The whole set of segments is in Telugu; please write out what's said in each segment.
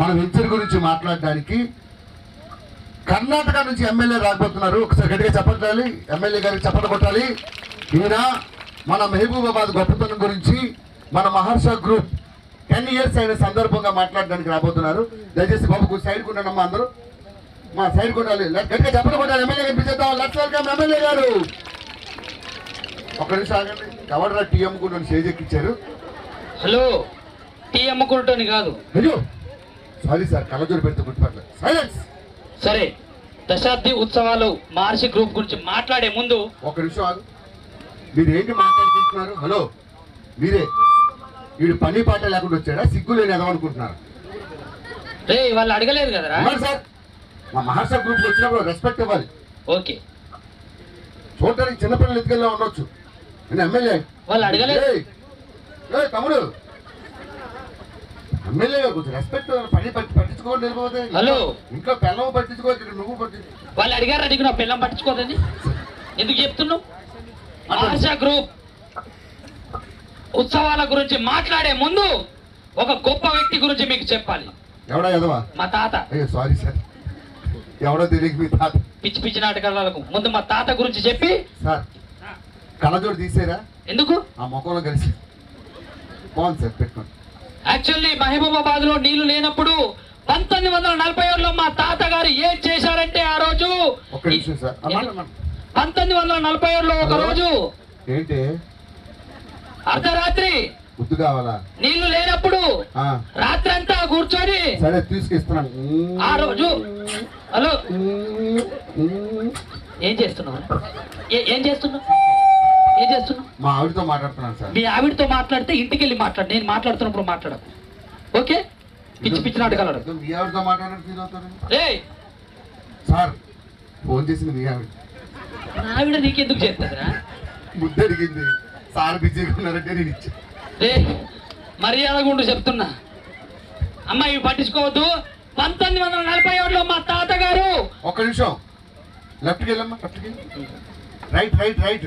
మన వెంచర్ గురించి మాట్లాడడానికి కర్ణాటక నుంచి ఎమ్మెల్యే రాకపోతున్నారు ఒకసారి గట్టిగా చెప్పట్టాలి ఎమ్మెల్యే గారికి చెప్పట కొట్టాలి. ఈయన మన మహబూబాబాద్ గొప్పతనం గురించి మన మహర్ష గ్రూప్ టెన్ ఇయర్స్ అయిన సందర్భంగా మాట్లాడడానికి రాబోతున్నారు. దయచేసి బాబుకు సైడ్ కొండమ్మా అందరూ. మా సైడ్ కొండాలి గట్టిగా చెప్పట కొట్టాలి. ఎమ్మెల్యే కనిపించేద్దాం లక్ష వెల్కమ్ ఎమ్మెల్యే గారు. ఒక్క నిమిషం ఆగండి. ఎవడరా టీఎం కూడా స్టేజ్ ఎక్కించారు హలో టీ అమ్ముకుంటాని కాదు. సారీ సార్ కళ్ళజోడు పెడితే సైలెన్స్ సరే దశాబ్ది ఉత్సవాలు మహర్షి గ్రూప్ గురించి మాట్లాడే ముందు ఒక నిమిషం ఆగు. మీరు ఏంటి మాట్లాడుకుంటున్నారు? హలో? మీరే? వీడు పని పాట లేకుండా వచ్చాడా? సిగ్గు లేని ఎదవనుకుంటున్నారు రే వాళ్ళు అడగలేదు కదరా? అన్నారు సార్? మా మహర్ష గ్రూప్ వచ్చినప్పుడు రెస్పెక్ట్ ఇవ్వాలి. ఓకే. చూడటానికి చిన్నపిల్లలు ఎత్తుకెళ్ళా ఉండొచ్చు. నేను ఎమ్మెల్యే. వాళ్ళు అడగలేదు. తమ్ముడు! కొంచెం రెస్పెక్ట్ పని హలో. ఇంట్లో పిల్లలు పట్టించుకోవచ్చు ఇక్కడ నువ్వు పట్టించు వాళ్ళు అడిగారా నీకు నా పిల్లం పట్టించుకోదని? ఎందుకు చెప్తున్నావు? మహర్ష గ్రూప్ ఉత్సవాల గురించి మాట్లాడే ముందు ఒక గొప్ప వ్యక్తి గురించి మీకు చెప్పాలి. ఎవడా ఎదవా మా తాత. సారీ సార్ ఎవడో తెలియక మీ తాత. పిచ్చి పిచ్చి నాటకాలకు ముందు మా తాత గురించి చెప్పి. సార్ కళ్ళజోడు తీసేరా? ఎందుకు? ఆ ముఖంలో కలిసి. బాగుంది సార్ పెట్టుకోండి. యాక్చువల్లీ మహబూబాబాద్లో నీళ్ళు లేనప్పుడు పంతొమ్మిది వందల నలభై ఏడులో మా తాత గారు ఏం చేశారంటే ఆ రోజు. పంతొమ్మిది వందల నలభై ఏడులో ఒక రోజు ఏంటి? అర్ధరాత్రి కావాలా? నీళ్ళు లేనప్పుడు ఆ, రాత్రంతా కూర్చొని సరే తీసుకిస్తున్నాను. ఆ రోజు హలో? ఏం చేస్తున్నావు? ఏ- ఏం చేస్తున్నావు? ఏం చేస్తున్నావు? మా ఆవిడతో మాట్లాడుతున్నాను సార్. మీ ఆవిడతో మాట్లాడితే ఇంటికి వెళ్ళి మాట్లాడు. నేను మాట్లాడుతున్నప్పుడు మాట్లాడకు. ఓకే? పిచ్చి పిచ్చి నాటకాలు ఆడకు. మీ ఆవిడతో మాట్లాడారు సార్ ఫోన్ చేసింది మీ ఆవిడ. ఆవిడ నీకెందుకు చేస్తుందిరా ముద్దు అడిగింది. సార్ బిజీగా ఉన్నారంటే నేను ఇచ్చా. రే మర్యాదగా ఉండు చెప్తున్నా. అమ్మ ఇవి పట్టించుకోవద్దు. పంతొమ్మిది వందల నలభై ఏడులో మా తాతగారు ఒక్క నిమిషం. లెఫ్ట్కి వెళ్ళమ్మా లెఫ్ట్కి రైట్ రైట్ రైట్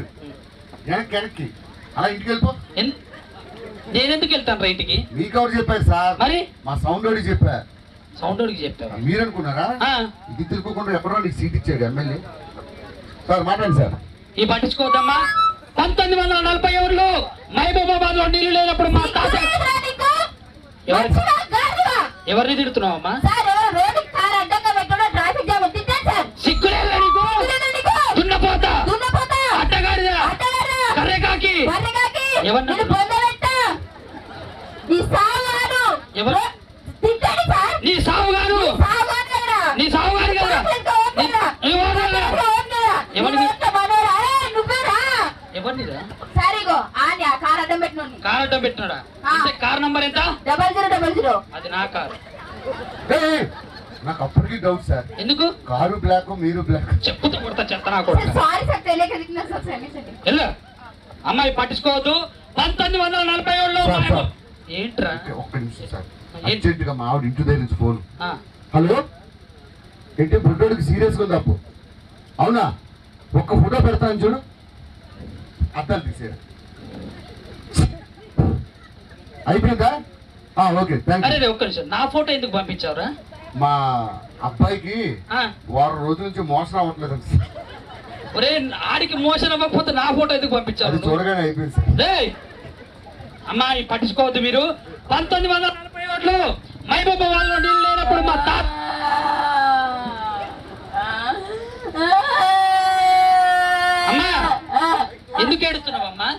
వెనక్కి వెనక్కి అలా ఇంటికి వెళ్ళిపో. ఎన్- నేనెందుకు వెళ్తాను రైట్కి మీకు ఎవరు చెప్పారు సార్? మరి? మా సౌండ్ వాడికి చెప్పా. సౌండ్ మీరు అనుకున్నారా ఆ, ఇది తిరుక్కోకుండా ఎక్కడో నీకు సీట్ ఇచ్చాడు ఎమ్మెల్యే. సార్ మాట్లాడండి సార్. ఇవి పట్టించుకోవద్దమ్మా. పంతొమ్మిది వందల నలభై ఏడులో మహబూబాబాద్లో నీళ్ళు లేనప్పుడు మా తాత ఎవరి? ఎవరిని తిడుతున్నావమ్మా? నీ సావుగారు కదా. నీ సరిగో ఆని ఆ కార్ అడ్డం పెట్టినాడా? కార్ నంబర్ ఎంత? Double zero double zero. అది నా కారు. నాకు అప్పటికి డౌట్ సార్. ఎందుకు? కారు బ్లాక్ మీరు బ్లాక్. చెప్పుతో కొడతా చెత్త నా కొడుకు. సారీ సార్ తెలియక అమ్మాయి పట్టించుకోవద్దు. పంతొమ్మిది వందల నలభై ఏడులో. ఏంట్రా? ఒక్క నిమిషం సార్? అర్జెంట్గా మా ఆవిడ ఇంటి దగ్గర నుంచి ఫోన్. హలో? ఏంటి బుడ్డోడికి సీరియస్గా అప్పు? అవునా? ఒక్క ఫోటో పెడతాను చూడు. అద్దాలు తీసేరా అయిపోయిందా? ఆ, ఓకే అరే ఒక్క నిమిషం. నా ఫోటో ఎందుకు పంపించావురా? మా అబ్బాయికి వారం రోజుల నుంచి మోసం అవ్వట్లేదు. ఒరే ఆడికి మోషన్ అవ్వకపోతే నా ఫోటో ఎందుకు రేయ్! అమ్మాయి పట్టించుకోవద్దు మీరు. పంతొమ్మిది వందల నలభై ఏడులో మహబూబాబాద్లో నీళ్ళు లేనప్పుడు మా తాత అమ్మా. ఎందుకు ఏడుస్తున్నావమ్మా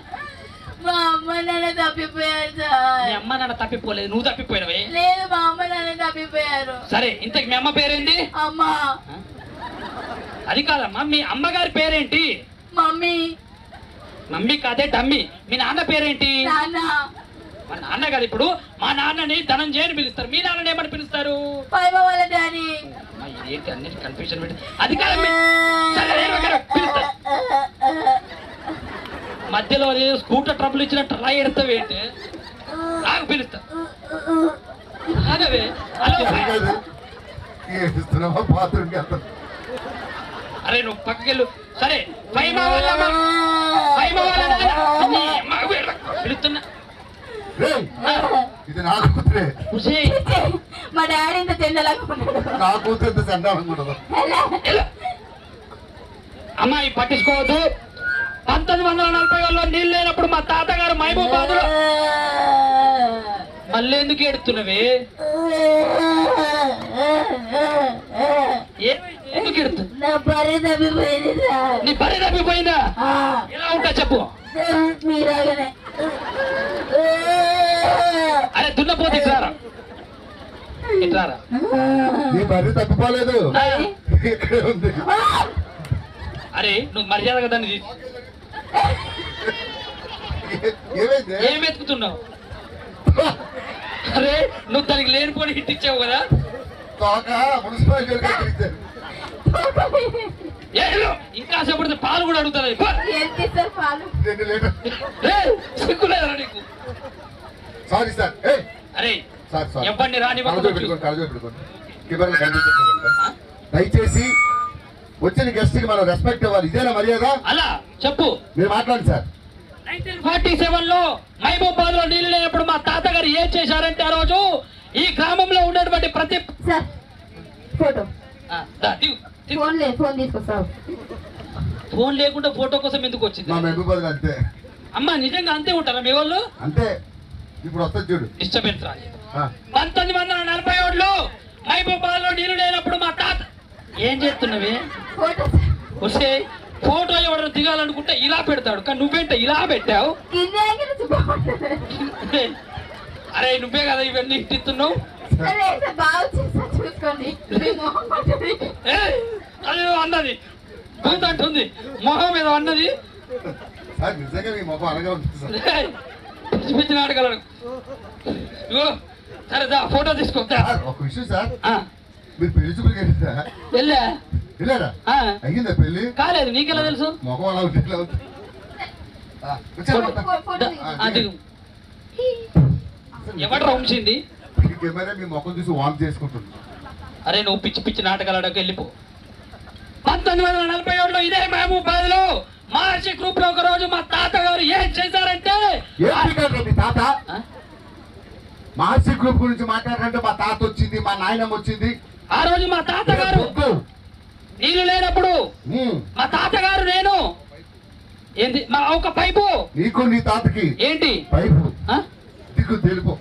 మా అమ్మ నాన్న తప్పిపోయారు మీ అమ్మ నాన్న తప్పిపోలేదు నువ్వు తప్పిపోయినవే. లేదు మా అమ్మ నాన్న తప్పిపోయారు. సరే ఇంతకు మీ అమ్మ పేరేంటి అమ్మా. అది కాదమ్మా మీ అమ్మగారి పేరేంటి? మమ్మీ. మమ్మీ కాదే డమ్మి. మీ నాన్న పేరేంటి? నాన్న. మా నాన్న కాదు ఇప్పుడు మా నాన్నని ధనంజయని పిలుస్తారు. మీ నాన్నని ఏమని పిలుస్తారు? ఇదేంటి? అన్నిటి కన్ఫ్యూజన్ పెట్టి అది. మధ్యలో స్కూటర్ ట్రబుల్ ఇచ్చినట్టు రా ఎడతావేంటి నాకు పిలుస్తా. బాత్రూమ్కి వెళ్తాను. అరే నువ్వు పక్కకెళ్ళు. సరే పైమ వాళ్ళ అమ్మ, పైమ పిలుస్తున్నా. ఇది నా కూతురే. మా డాడీ ఇంత నా కూతురు ఎంత చండాలంగా ఉండదు అమ్మాయి పట్టించుకోవద్దు. పంతొమ్మిది వందల నలభై ఏళ్ళలో నీళ్ళు లేనప్పుడు మా తాతగారు మహబూబాద్లో మళ్ళీ ఎందుకు ఎడుతున్నవి ఏమైంది? ఎందుకు ఎడుతు నా భార్య తప్పిపోయింది నీ ఎలా ఉంటా చెప్పు. మీరాగనే. అరే దున్నపోతే ఇట్లారా ఇట్లారా నీ బర్రె తప్పిపోలేదు. ఆ, ఇక్కడే ఉంది. అరే నువ్వు మర్యాదగా దాన్ని తీసి. ఏ- వెతుకుతున్నావు? అరే నువ్వు దానికి లేనిపోని హిట్ ఇచ్చావు కదా? మున్సిపాలిటీ వాళ్ళకి ఇచ్చారు. ఏ, వెళ్ళు. ఇంకా సేపడితే పాలు కూడా అడుగుతారు? సిగ్గులేదురా నీకు? సారీ సార్ ఏ అరే సార్ సార్ ఎవరిని రాని దయచేసి వచ్చిన గెస్ట్కి మనం రెస్పెక్ట్ ఇవ్వాలి. ఇదేనా మర్యాద? అలా చెప్పు. మీరు మాట్లాడండి సార్ ఫార్టీ సెవెన్లో మహబూబాద్లో నీళ్ళు లేనప్పుడు మా తాతగారు ఏం చేశారంటే ఆ రోజు ఈ గ్రామంలో ఉన్నటువంటి ప్రతి సార్ ఫోటో. ఫోన్ లేదు ఫోన్ తీసుకొస్తావు. ఫోన్ లేకుండా ఫోటో కోసం ఎందుకు వచ్చింది? మా మహబూబాద్ అంతే. అమ్మా నిజంగా అంతే ఉంటారా మీ వాళ్ళు? అంతే. ఇప్పుడు వస్తుంది చూడు. పంతొమ్మిది వందల నలభై ఏడులో మహబూబాద్లో నీళ్ళు లేనప్పుడు మా తాత ఏం చేస్తున్నవి? ఫోటో. వస్తే ఫోటో ఎవరు దిగాలనుకుంటే ఇలా పెడతాడు. కానీ నువ్వేంట ఇలా పెట్టావు? అరే నువ్వే కదా ఇవన్నీ ఇస్తున్నావు చూసుకోండి. అది అన్నది. భూత అంటుంది మొహం మీద అన్నది. సార్ నిజంగా మీ మొహం అలాగే ఉంటుంది సార్. ఏయ్, పిచ్చి పిచ్చి నాటకాలను ఇగో సరే దా ఫోటో తీసుకో దా. సార్ ఒక విషయం సార్. ఆ, మీరు పెళ్ళి చూపులకి వెళ్ళిందా వెళ్ళా. వెళ్ళారా? అయ్యిందా పెళ్ళి? కాలేదు నీకెలా తెలుసు? మొహం అలా ఉంటుంది ఇలా ఉంటుంది? ఆ, వచ్చారు ఫోటో- ఫో- ఫోటో దా, తీసుకో. ఆ, దిగు. ఎవడు ఉంచింది ఈ కెమెరా మీ ముఖం చూసి వామ్ చేసుకుంటుంది. అరే నువ్వు పిచ్చి పిచ్చి నాటకాలకు వెళ్ళిపో. పంతొమ్మిది వందల నలభై ఏడులో ఇదే మహబూబాద్లో మహర్షి గ్రూప్లో ఒక రోజు మా తాతగారు ఏం చేశారంటే తాత? మహర్షి గ్రూప్ గురించి మాట్లాడారంటే మా తాత వచ్చింది మా నాయనమ్మ వచ్చింది. ఆ రోజు మా తాతగారు. నీళ్ళు లేనప్పుడు మా తాతగారు నేను ఏంది మా ఒక పైపు. నీకు నీ తాతకి? ఏంటి? పైపు? దిక్కు తెలుపు.